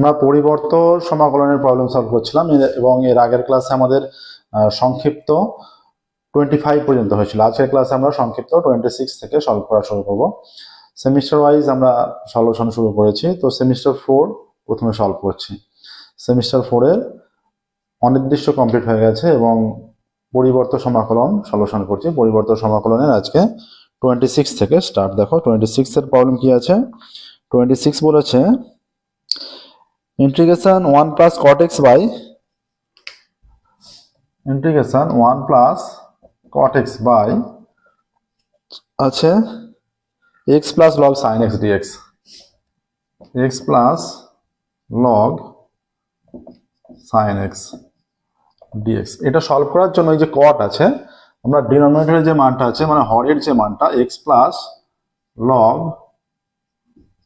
আমরা পরিবর্ত সমাকলনের problem solve করছিলাম। এবং এর আগের ক্লাসে আমাদের সংক্ষিপ্ত টোয়েন্টি ফাইভ পর্যন্ত হয়েছিল। আজকের ক্লাসে আমরা সংক্ষিপ্ত টোয়েন্টি সিক্স থেকে সলভ করা শুরু করব। সেমিস্টার ওয়াইজ আমরা সলিউশন শুরু করেছি। তো সেমিস্টার ফোর প্রথমে সলভ করছি। সেমিস্টার ফোরের অনির্দিষ্ট কমপ্লিট হয়ে গেছে এবং পরিবর্ত সমাকলন সলিউশন করছি। পরিবর্ত সমাকলনের আজকে টোয়েন্টি সিক্স থেকে স্টার্ট দেখো টোয়েন্টি সিক্সের প্রবলেম কি আছে? টোয়েন্টি সিক্স বলেছে integration one plus cot x by integration one plus cot x by আছে x plus log sine x dx x plus log sine x dx এটা solve করার জন্য এই যে কট আছে আমরা ডিনোমিনেটরের যে মানটা আছে মানে হরের যে মানটা x plus log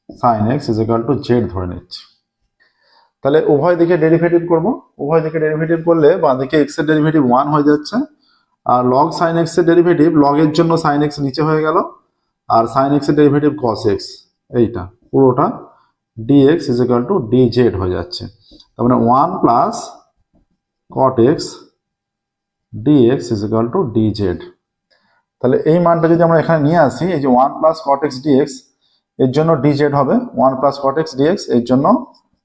sine x is equal to z ধরে নিচ্ছি। তাহলে উভয় দিকে ডেরিভেটিভ করব। উভয় দিকে ডেরিভেটিভ করলে বাঁ দিকে এক্সের ডেরিভেটিভ ওয়ান হয়ে যাচ্ছে। আর লগ সাইন এক্সের ডেরিভেটিভ লগ এর জন্য সাইন এক্স নিচে হয়ে গেল। আর সাইন এক্সের ডেরিভেটিভ কস এক্স এইটা, পুরোটা dx is equal to d z হয়ে যাচ্ছে। তার মানে one plus cot x dx is equal to d z তাহলে এই মানটা যদি আমরা এখানে নিয়ে আসি, এই যে one plus cot x dx এর জন্য ডি জেড হবে। One plus cot x dx এর জন্য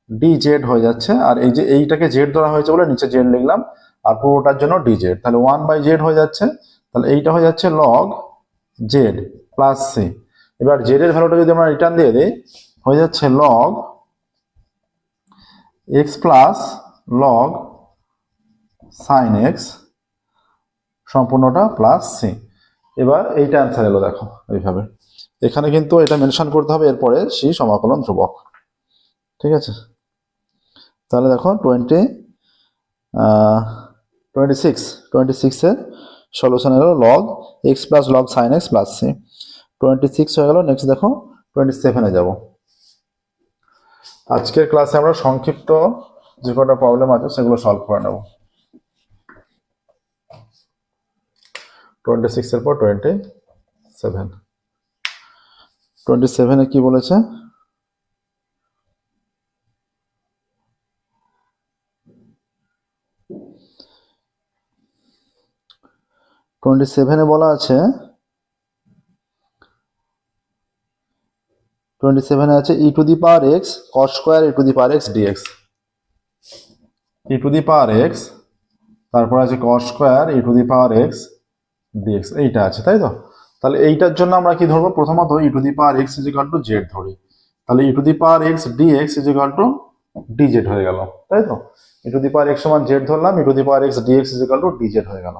ডি জেড হয়ে যাচ্ছে। আর এই যে এইটাকে জেড ধরা হয়েছে বলে নিচে জেড লিখলাম। আর পুরোটার জন্য ডি জেড তাহলে ওয়ান বাই জেড হয়ে যাচ্ছে। তাহলে এইটা হয়ে যাচ্ছে লগ জেড প্লাস সি এবার জেড এর ভ্যালুটা যদি আমরা রিটার্ন দিয়ে দিই, হয়ে যাচ্ছে log x plus log sine x সম্পূর্ণটা প্লাস সি এবার এইটা অ্যান্সার এলো দেখো এইভাবে। এখানে কিন্তু এটা মেনশন করতে হবে, এরপরে সি সমাকলন ধ্রুবক। ঠিক আছে? তাহলে দেখো টোয়েন্টি টোয়েন্টি সিক্স টোয়েন্টি সিক্সের সলিউশন এলো log x plus log sine x plus c twenty six হয়ে গেল নেক্সট দেখো টোয়েন্টি সেভেনে যাব। আজকের ক্লাসে আমরা সংক্ষিপ্ত যে কটা প্রবলেম আছে সেগুলো সলভ করে নেব। টোয়েন্টি সিক্সের পর টোয়েন্টি সেভেন টোয়েন্টি সেভেনে কি বলেছে? টোয়েন্টি সেভেনে বলা আছে টোয়েন্টি সেভেনে আছে e to the power x cos square e to the power x dx e to the power x তারপর আছে cos square e to the power x dx এইটা আছে, তাই তো? তাহলে এইটার জন্য আমরা কি ধরবো? প্রথমত e to the power x is equal to z ধরি। তাহলে e to the power x dx is equal to d z হয়ে গেল, তাই তো? E to the power x সমান জেড ধরলাম e to the power x dx is equal to d z হয়ে গেল।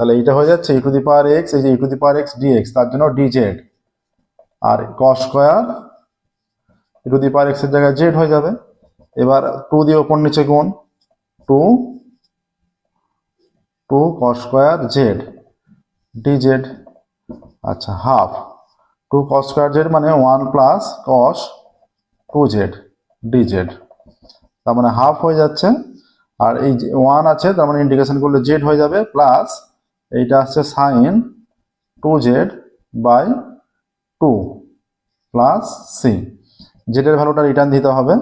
তাহলে এইটা হয়ে যাচ্ছে ই টু দি পাওয়ার এক্স এই যে e to the power x dx তার জন্য d z R cos square e to the power এক্সের জায়গায় জেড হয়ে যাবে। এবার টু দিয়ে ওপর নিচে গুণ। Two two cos square z d z আচ্ছা half two cos square z মানে one plus cos two z d z তার মানে হাফ হয়ে যাচ্ছে। আর এই ওয়ান আছে, তার মানে ইন্ডিকেশন করলে জেড হয়ে যাবে প্লাস এইটা আসছে sine two z by two plus c জেডের ভ্যালুটা রিটার্ন দিতে হবে।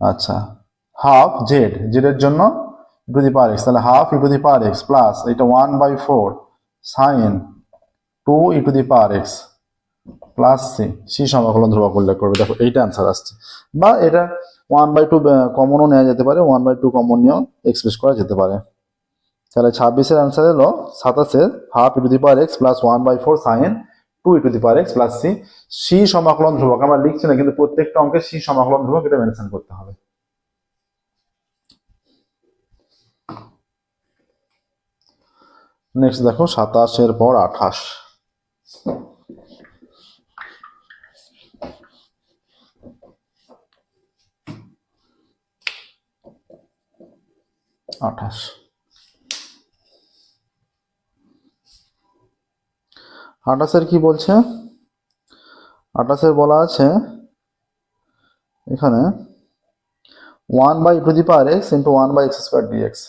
আচ্ছা হাফ জেড জেডের জন্য টু দি পার এক্স তাহলে half e to the power x plus এটা one by four sine two e to the power x plus c c সমাকলন ধ্রুবক উল্লেখ করবে। দেখো, এইটা অ্যান্সার আসছে। বা এটা ওয়ান বাই টু কমনও নেওয়া যেতে পারে ওয়ান বাই টু কমন নিয়েও এক্সপ্রেস করা যেতে পারে। তাহলে ছাব্বিশের অ্যান্সার এলো, সাতাশের half e to the power x plus one by four sine two e to the power x plus c c সমাকলন ধ্রুবক, আমরা লিখছি না, কিন্তু প্রত্যেকটা অঙ্কে সি সমাকলন ধ্রুবক এটা মেনশন করতে হবে। নেক্সট দেখো, সাতাশের পর আঠাশ। আঠাশ। আঠাশের কি বলছে? আঠাশের বলা আছে এখানে one by two the power x into one by x square dx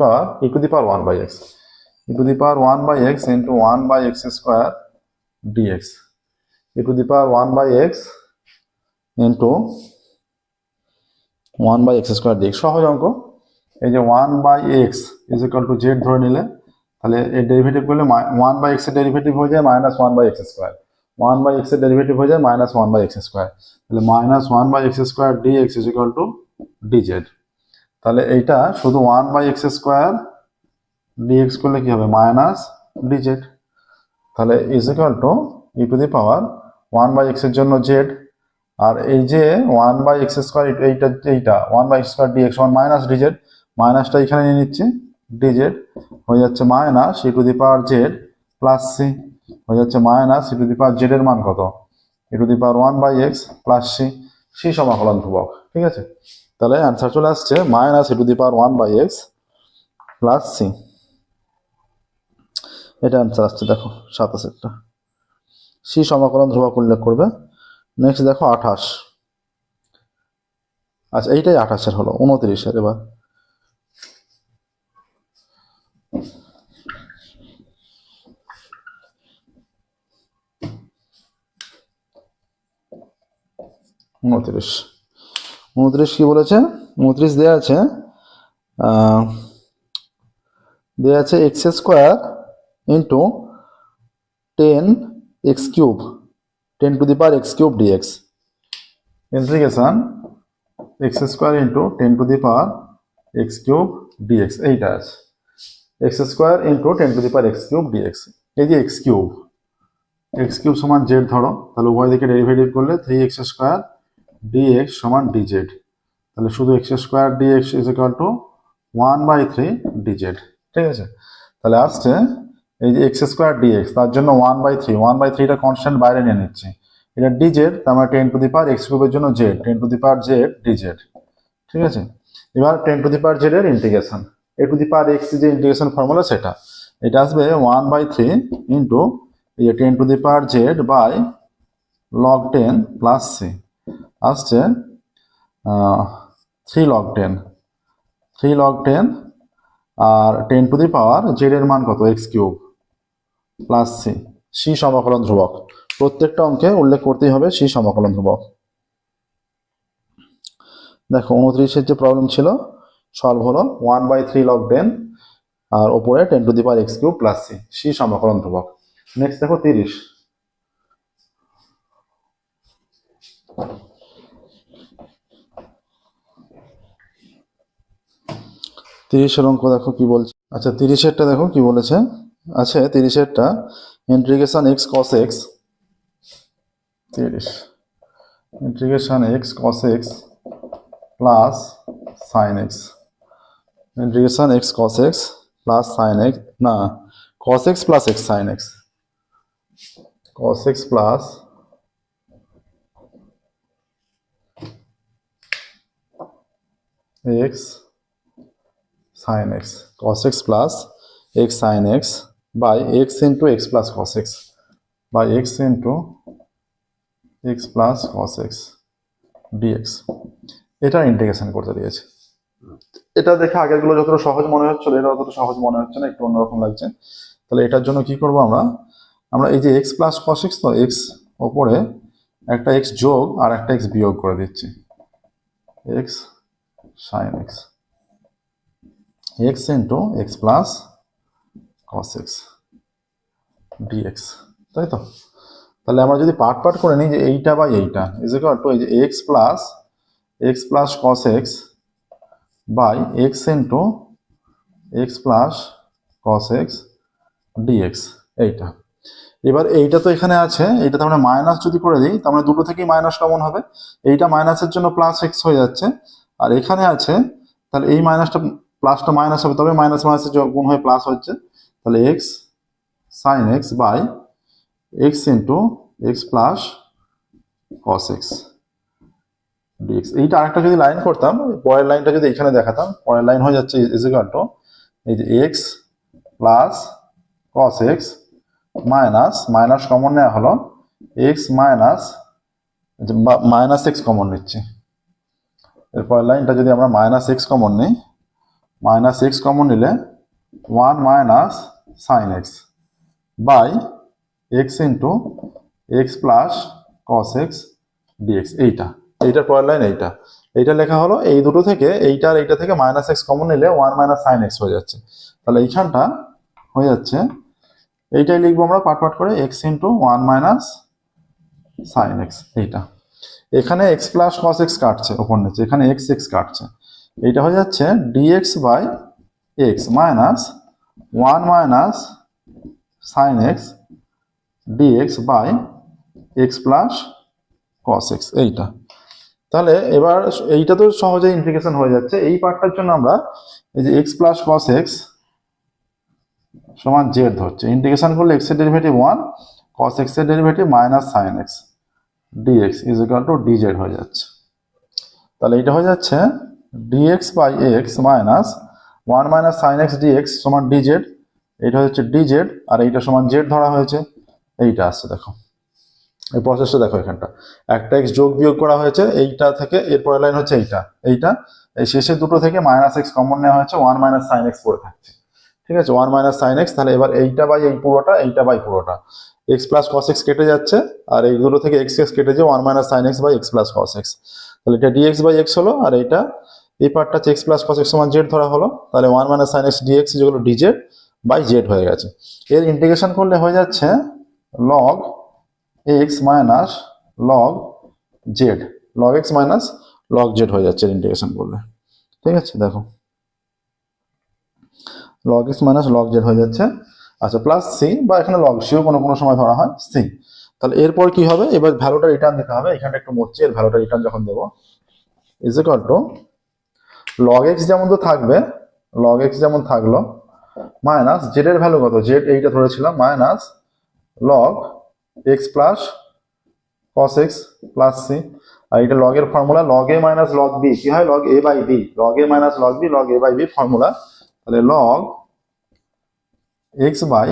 power e to the power 1 by x e to the power 1 by x into 1 by x square dx e to the power 1 by x into one by x square dx সহজ অঙ্ক। এই যে one by x is equal to z ধরে নিলে তাহলে এর derivative করলে one by এক্সের ডেরিভেটিভ হয়ে যায় minus one by x square one by এক্সের ডেরিভেটিভ হয়ে যায় minus one by x square তাহলে minus one by x square d x is equal to d z তাহলে এইটা শুধু one by x square dx করলে কি হবে? মাইনাস ডি জেড তাহলে is equal to e to the power one by এক্সের জন্য জেড আর এই যে ওয়ান বাই এক্স স্কোয়ার এইটা এইটা one by x square d x one minus dz মাইনাসটা এখানে নিয়ে নিচ্ছি ডিজেড হয়ে যাচ্ছে minus e to the power z plus c হয়ে যাচ্ছে minus e to the power z এর মান কত? E to the power one by x plus c c সমাকলন ধ্রুবক, ঠিক আছে? তাহলে অ্যান্সার চলে আসছে, minus e to the power one by x plus c এটা অ্যান্সার আসছে, দেখো সাতাশেরটা সি সমাকলন ধ্রুবক উল্লেখ করবে। নেক্সট দেখো আঠাশ। আচ্ছা এইটাই আঠাশের হলো, উনত্রিশের এবার। উনত্রিশ। উনত্রিশ কি বলেছে? উনত্রিশ দেওয়া আছে দেওয়া আছে x square into ten x cube ten to the power x cube dx integration x square into ten to the power x cube dx এইটা আছে। X square into ten to the power x cube dx এই যে x cube x cube সমান Z ধরো, তাহলে উভয় দিকে derivative করলে থ্রি এক্স স্কোয়ার ডিএক্স সমান ডিজেড তাহলে শুধু x square dx is equal to one by three dz ঠিক আছে? তাহলে আসছে এই যে এক্স স্কোয়ার ডিএক্স তার জন্য one by three one by থ্রিটা কনস্ট্যান্ট বাইরে নিয়ে নিচ্ছি। এটা ডিজেড তার মানে ten to the power x কিউবের জন্য z ten to the power z dz ঠিক আছে? এবার ten to the power z এর integration a to the power x যে ইন্টিগ্রেশন ফর্মুলা সেটা, এটা আসবে ওয়ান বাই থ্রি ইন্টু এই যে ten to the power z by log ten plus c আসছে three log ten three log ten R ten to the power z এর মান কত? X cube plus c c সমাকলন ধ্রুবক। প্রত্যেকটা অঙ্কে উল্লেখ করতেই হবে সি সমাকলন ধ্রুবক। দেখো, উনত্রিশের যে প্রবলেম ছিল সলভ হলো one by three log ten আর ওপরে ten to the power x cube plus c c সমাকলন ধ্রুবক। নেক্সট দেখো তিরিশ। তিরিশের অঙ্ক দেখো কি বলছে। আচ্ছা তিরিশেরটা দেখো কি বলেছে। আছে, তিরিশেরটা। ইন্টিগ্রেশন এক্স কস এক্স তিরিশ। Integration x cos x plus sine x integration x cos x plus sine x না cos x plus x sine x cos x plus x sin x cos x plus x sin x by x into x plus cos x, by x into x plus cos x dx এটা integration করতে দিয়েছে। এটা দেখে আগেরগুলো যতটা সহজ মনে হচ্ছিল এটা অতটা সহজ মনে হচ্ছে না, একটু অন্যরকম লাগছে। তাহলে এটার জন্য কি করব আমরা? আমরা এই যে এক্স প্লাস কস এক্স তো এক্স ওপরে একটা এক্স যোগ আর একটা এক্স বিয়োগ করে দিচ্ছি। X sine x x into x plus cos x dx, তাই তো? তাহলে আমরা যদি পার্ট পার্ট করে নিই যে এইটা বা এইটা ইজ ইকুয়াল টু এই যে x plus x plus cos x by x into x plus cos x dx এইটা। এবার এইটা তো এখানে আছে, এইটা তার মানে মাইনাস যদি করে দিই তার মানে দুটো থেকেই মাইনাস কমন হবে। এইটা মাইনাসের জন্য প্লাস এক্স হয়ে যাচ্ছে। আর এখানে আছে, তাহলে এই মাইনাসটা প্লাসটা মাইনাস হবে, তবে মাইনাস মাইনাসে গুণ হয়ে, প্লাস হচ্ছে, তাহলে x sine x by x into x plus cos x dx এইটা আরেকটা যদি লাইন করতাম, পরের লাইনটা যদি এখানে দেখাতাম, পরের লাইন হয়ে যাচ্ছে ইজিকাল টু এই যে x plus cos x minus minus common নেওয়া হলো x minus minus x common নিচ্ছি। এরপর লাইনটা যদি আমরা মাইনাস এক্স কমন নিই মাইনাস এক্স কমন নিলে one minus sine x by x into x plus cos x dx এইটা। এইটার পরের লাইন এইটা। এইটা লেখা হলো এই দুটো থেকে, এইটা আর এইটা থেকে মাইনাস এক্স কমন নিলে ওয়ান মাইনাস সাইন এক্স হয়ে যাচ্ছে। তাহলে এইখানটা হয়ে যাচ্ছে, এইটাই লিখব আমরা পাট পাট করে x into one minus sine x এইটা। এখানে এক্স প্লাস কস এক্স কাটছে, ওপর নিচে। এখানে এক্স এক্স কাটছে। এইটা হয়ে যাচ্ছে dx by x minus one minus sine x dx by x plus cos x এইটা। তাহলে এবার এইটা তো সহজেই ইন্টিগ্রেশন হয়ে যাচ্ছে। এই পার্টটার জন্য আমরা এই যে এক্স প্লাস কস এক্স সমান জেড ধরছে। ইন্টিগ্রেশন করলে এক্সের ডেরিভেটিভ ওয়ান কস এক্সের derivative minus sine x dx is equal to dz হয়ে যাচ্ছে। তাহলে এইটা হয়ে যাচ্ছে dx by x minus one minus sine x dx সমান ডিজেড এটা হচ্ছে ডিজেড আর এইটা সমান জেড ধরা হয়েছে, এইটা আসছে দেখো। এই প্রসেসটা দেখো এখানটা। একটা এক্স যোগ বিয়োগ করা হয়েছে, এইটা থেকে এরপরের লাইন হচ্ছে এইটা এইটা। এই শেষের দুটো থেকে মাইনাস এক্স কমন নেওয়া হয়েছে ওয়ান মাইনাস সাইন এক্স পড়ে থাকছে। ঠিক আছে? ওয়ান মাইনাস সাইন এক্স তাহলে এবার এইটা বাই এই পুরোটা, এইটা বাই পুরোটা। এক্স প্লাস কস এক্স কেটে যাচ্ছে, আর এই দুটো থেকে এক্স এক্স কেটে যায় one minus sine x by x plus cos x তাহলে এটা ডিএক্স বাই এক্স হলো, আর এইটা এই পার্টটা হচ্ছে এক্স প্লাস কস এক্স সমান জেড ধরা হলো। তাহলে one minus sine x dx যেগুলো ডিজেড বাই জেড হয়ে গেছে। এর ইন্টিগ্রেশন করলে হয়ে যাচ্ছে log x minus log z log x minus log z হয়ে যাচ্ছে ইন্টিগ্রেশন করলে। ঠিক আছে? দেখো। Log x minus log z হয়ে যাচ্ছে। আচ্ছা প্লাস সি বা এখানে লগ সিও কোনো কোনো সময় ধরা হয় সি তাহলে এরপর কি হবে? এবার ভ্যালুটা রিটার্ন দিতে হবে। এখানটা একটু মরছি এর ভ্যালুটা রিটার্ন যখন দেবো is equal to log x যেমন তো থাকবে লগ এক্স যেমন থাকল মাইনাস জেড এর ভ্যালু কত? জেড এইটা ধরেছিলাম minus log x plus cos x plus c আর এটা লগের formula log a minus log b কি হয়? Log a by b log a minus log b log a by b formula তাহলে log x by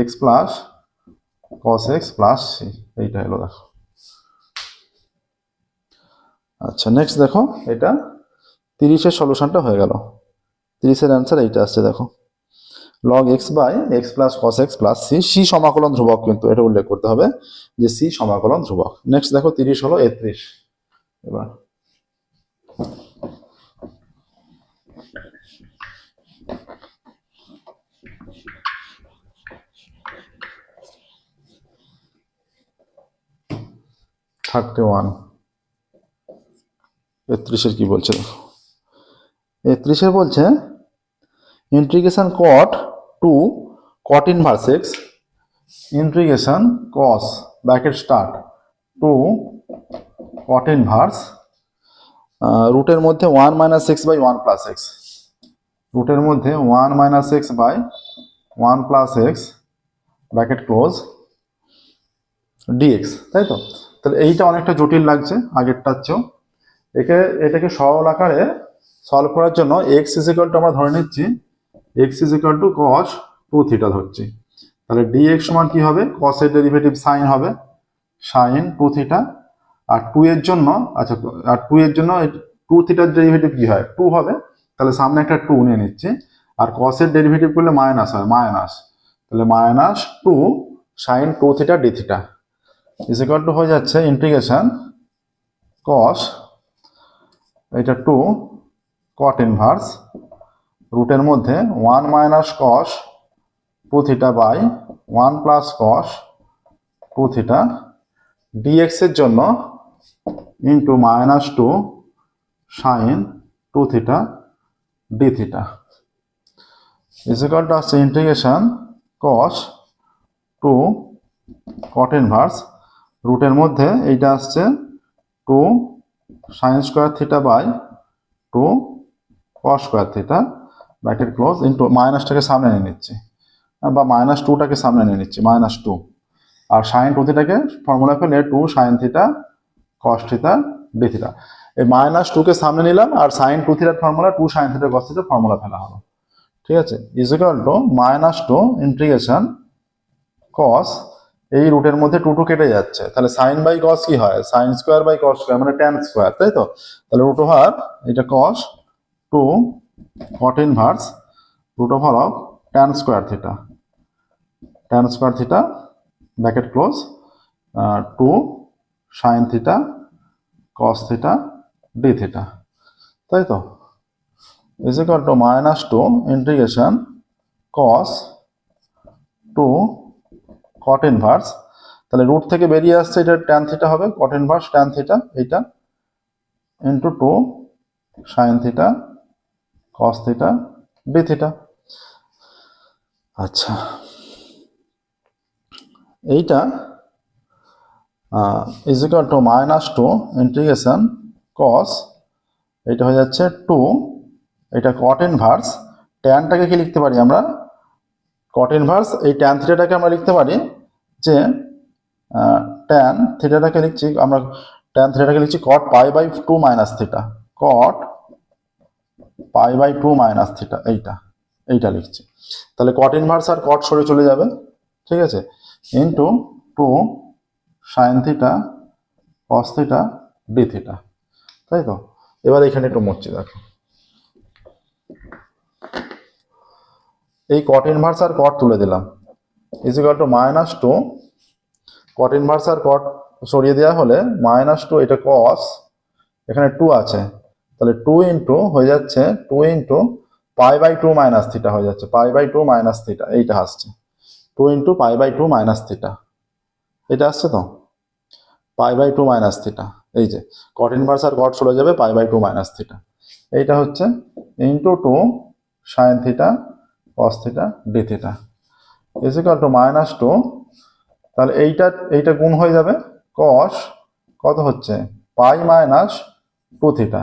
x plus cos x plus c এইটা হলো দেখো। আচ্ছা next দেখো, এটা তিরিশের সলিউশনটা হয়ে গেল। তিরিশের অ্যান্সার এইটা আসছে, দেখো। Log x by x plus cos x plus c c সমাকলন ধ্রুবক কিন্তু এটা উল্লেখ করতে হবে যে সি সমাকলন ধ্রুবক। নেক্সট দেখো, তিরিশ হলো একত্রিশ। এবার থার্টি ওয়ান একত্রিশের কি বলছে, দেখো। একত্রিশের বলছে integration cot two cot inverse x integration cos bracket start two cot inverse রুটের মধ্যে one minus x by one plus x রুটের মধ্যে one minus x by one plus x bracket close dx তাই তো? তাহলে এইটা অনেকটা জটিল লাগছে আগেরটার চেয়েও। একে, এটাকে সরল আকারে সলভ করার জন্য এক্স ইজিক্যাল আমরা ধরে নিচ্ছি x is equal to cos two theta ধরছি। তাহলে ডিএক্স সমান কি হবে? কসের ডেরিভেটিভ সাইন হবে। সাইন টু থিটা আর টু এর জন্য আচ্ছা আর টু এর জন্য টু থিটার ডেরিভেটিভ কি হয়? টু হবে। তাহলে সামনে একটা টু নিয়ে নিচ্ছি। আর কসের ডেরিভেটিভ করলে মাইনাস হয় মাইনাস তাহলে minus two sine two theta d theta is equal to হয়ে যাচ্ছে ইন্টিগ্রেশন কস এটা টু কট ইনভার্স রুটের মধ্যে one minus cos two theta by one plus cos two theta dx এর জন্য into minus two sine two theta d theta is equal to আসছে integration cos two cot inverse রুটের মধ্যে এইটা আসছে two sine square theta by two square theta bracket close into মাইনাসটাকে সামনে নিয়ে নিচ্ছি। বা মাইনাস টুটাকে সামনে নিয়ে নিচ্ছি মাইনাস টু আর সাইন টু থিটাকে ফর্মুলা ফেলে two sine theta cos theta d theta এই মাইনাস টুকে সামনে নিলাম আর সাইন টু থিটার formula two sine theta cos theta formula ফেলা হলো। ঠিক আছে? Is equal to minus two integration cos এই রুটের মধ্যে টু টু কেটে যাচ্ছে। তাহলে সাইন বাই কস কি হয়? Sine square by cos square মানে ট্যান স্কোয়ার তাই তো? তাহলে রুট ওভার এটা cos two cot inverse root over of tan square theta tan square theta bracket close two sine theta cos theta d theta তাই তো? Equal to minus two integration cos two cot inverse তাহলে root থেকে বেরিয়ে আসছে এটা tan theta হবে cot inverse tan theta এইটা into two sine theta cos theta d theta আচ্ছা। এইটা is equal to minus two integration cos এটা হয়ে যাচ্ছে টু এটা কট ইনভার্স ট্যানটাকে কি লিখতে পারি আমরা? কট ইনভার্স এই ট্যান থিটাটাকে আমরা লিখতে পারি যে ট্যান থিটাটাকে লিখছি, আমরা ট্যান থিটাটাকে লিখছি cot pi by two minus theta cot pi by two minus theta, এইটা এইটা লিখছি। তাহলে কট ইনভার্স আর কট সরে চলে যাবে, ঠিক আছে? Into two sine theta cos theta d theta তাই তো? এবার এখানে একটু মুচ্ছি দেখো। এই কট ইনভার্স আর কট তুলে দিলাম। Is equal to minus two cot inverse R cot সরিয়ে দেওয়া হলে মাইনাস টু এটা কস এখানে টু আছে। তাহলে টু ইন্টু হয়ে যাচ্ছে two into pi by two minus theta হয়ে যাচ্ছে। Pi by two minus theta এইটা আসছে। Two into pi by two minus theta এটা আসছে তো? Pi by two minus theta এই যে কট ইনভার্স আর কট চলে যাবে pi by two minus theta এইটা হচ্ছে into two sine theta cos theta d theta is equal to minus two তাহলে এইটা এইটা গুণ হয়ে যাবে কস কত হচ্ছে? পাই মাইনাস টু থিটা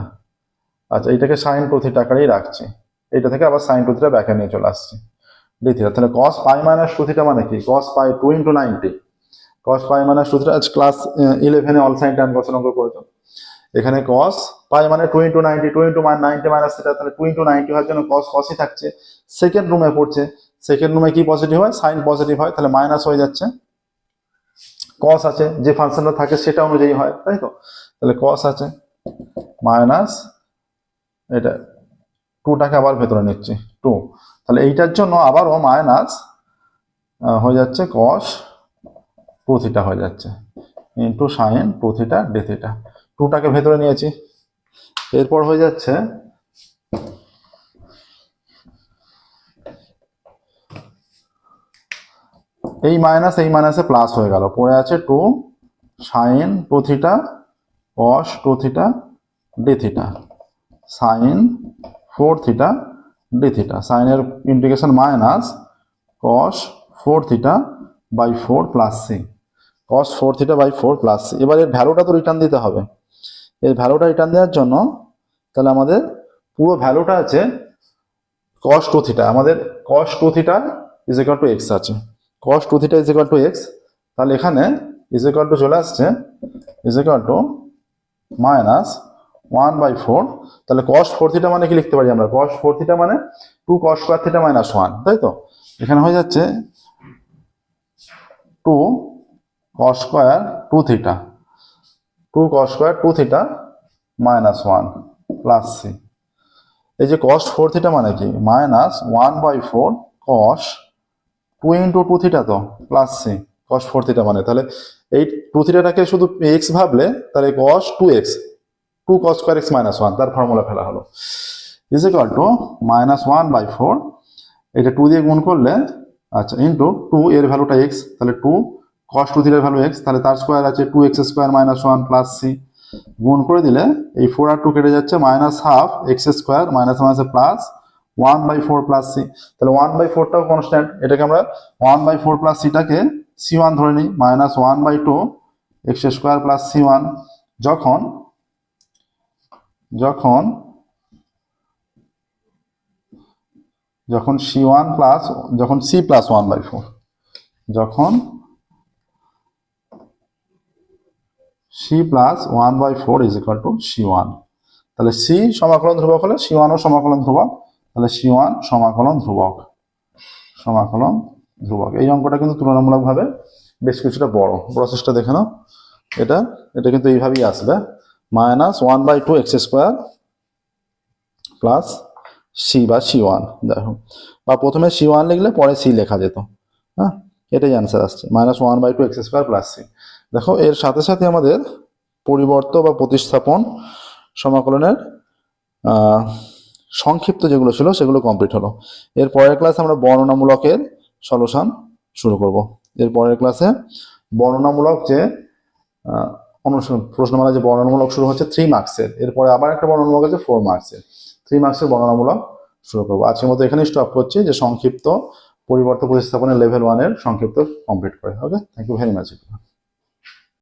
আচ্ছা এটাকে সাইন টু থিটা আকারেই রাখছি। এইটা থেকে আবার সাইন টু থিটা ব্যাকে নিয়ে চলে আসছি। ডি থিটা তাহলে cos pi minus two theta মানে কি? Cos pi two into ninety cos pi minus two theta আজ ক্লাস ইলেভেনে অল সাইন টাইম কত অঙ্ক করেছ। এখানে কস পাই মানে two into ninety two into ninety minus theta তাহলে টু ইন্টু নাইনটি হওয়ার জন্য কস কসই থাকছে। সেকেন্ড রুমে পড়ছে। সেকেন্ড রুমে কি পজিটিভ হয়? সাইন পজিটিভ হয়। তাহলে মাইনাস হয়ে যাচ্ছে। কস আছে। যে ফাংশনটা থাকে সেটা অনুযায়ী হয়। তাই তো? তাহলে কস আছে। মাইনাস এটা টুটাকে আবার ভেতরে নিচ্ছি, টু। তাহলে এইটার জন্য আবারও মাইনাস হয়ে যাচ্ছে কস টু থিটা হয়ে যাচ্ছে into sine two theta d theta টুটাকে ভেতরে নিয়েছি, এরপর হয়ে যাচ্ছে এই মাইনাস এই মাইনাসে প্লাস হয়ে গেল। পড়ে আছে two sine two theta cos two theta D theta sine four theta D theta সাইনের integration minus cos four theta by four plus C cos four theta by four plus C এবার এর ভ্যালুটা তো return দিতে হবে। এর ভ্যালুটা return দেওয়ার জন্য তাহলে আমাদের পুরো ভ্যালুটা আছে কস টু থিটা আমাদের cos two theta is equal to X আছে। Cos two theta is equal to X তাহলে এখানে ইজ ইকাল টু চলে আসছে is equal to minus one by four, তাহলে কস ফোর থিটা মানে কি লিখতে পারি আমরা? কস ফোর থিটা মানে two cos square theta minus one তাই তো? এখানে হয়ে যাচ্ছে two cos square two theta two cos square two theta minus one plus C এই যে কস ফোর থিটা মানে কি? Minus one by four cos two into two theta তো plus C cos four theta মানে। তাহলে এই two থিটাটাকে শুধু এক্স ভাবলে তাহলে cos two X two cos square X minus one তার ফর্মুলা ফেলা হলো। Is equal to minus one by four এটা টু দিয়ে গুণ করলে আচ্ছা ইন্টু টু এর ভ্যালুটা এক্স তাহলে টু কস টু থিটার ভ্যালু এক্স তাহলে তার স্কোয়ার আছে two X square minus one plus C গুণ করে দিলে, এই ফোর আর টু কেটে যাচ্ছে minus half X square minus মাইনাসে plus one by four plus C তাহলে ওয়ান বাই ফোরটাও কনস্ট্যান্ট এটাকে আমরা ওয়ান বাই ফোর প্লাস সিটাকে সি ওয়ান ধরে নিই minus one by two X square plus C one যখন যখন যখন সি ওয়ান প্লাস যখন C plus one by four যখন C plus one by four is equal to C one তাহলে C সমাকলন ধ্রুবক হলে সি ওয়ানও সমাকলন ধ্রুবক, তাহলে সি ওয়ান সমাকলন ধ্রুবক সমাকলন ধ্রুবক। এই অঙ্কটা কিন্তু তুলনামূলকভাবে বেশ কিছুটা বড়। প্রসেসটা দেখে নাও। এটা এটা কিন্তু এইভাবেই আসবে। Minus one by two X square plus C বা সি ওয়ান দেখো। বা প্রথমে সি ওয়ান লিখলে পরে সি লেখা যেত। হ্যাঁ এটাই অ্যান্সার আসছে। Minus one by two X square plus C দেখো, এর সাথে সাথে আমাদের পরিবর্ত বা প্রতিস্থাপন সমাকলনের সংক্ষিপ্ত যেগুলো ছিল সেগুলো কমপ্লিট হলো। এর পরের ক্লাসে আমরা বর্ণনামূলকের সলিউশন শুরু করব। এর পরের ক্লাসে বর্ণনামূলক যে অনুশীলন, প্রশ্নমালা যে বর্ণনামূলক শুরু হচ্ছে থ্রি মার্কসের এরপরে আবার একটা বর্ণনামূলক আছে ফোর মার্কসের থ্রি মার্কসের বর্ণনামূলক শুরু করব। আজকের মতো এখানে স্টপ করছি যে সংক্ষিপ্ত পরিবর্তন প্রতিস্থাপনের লেভেল ওয়ানের সংক্ষিপ্ত কমপ্লিট করে। Okay thank you very much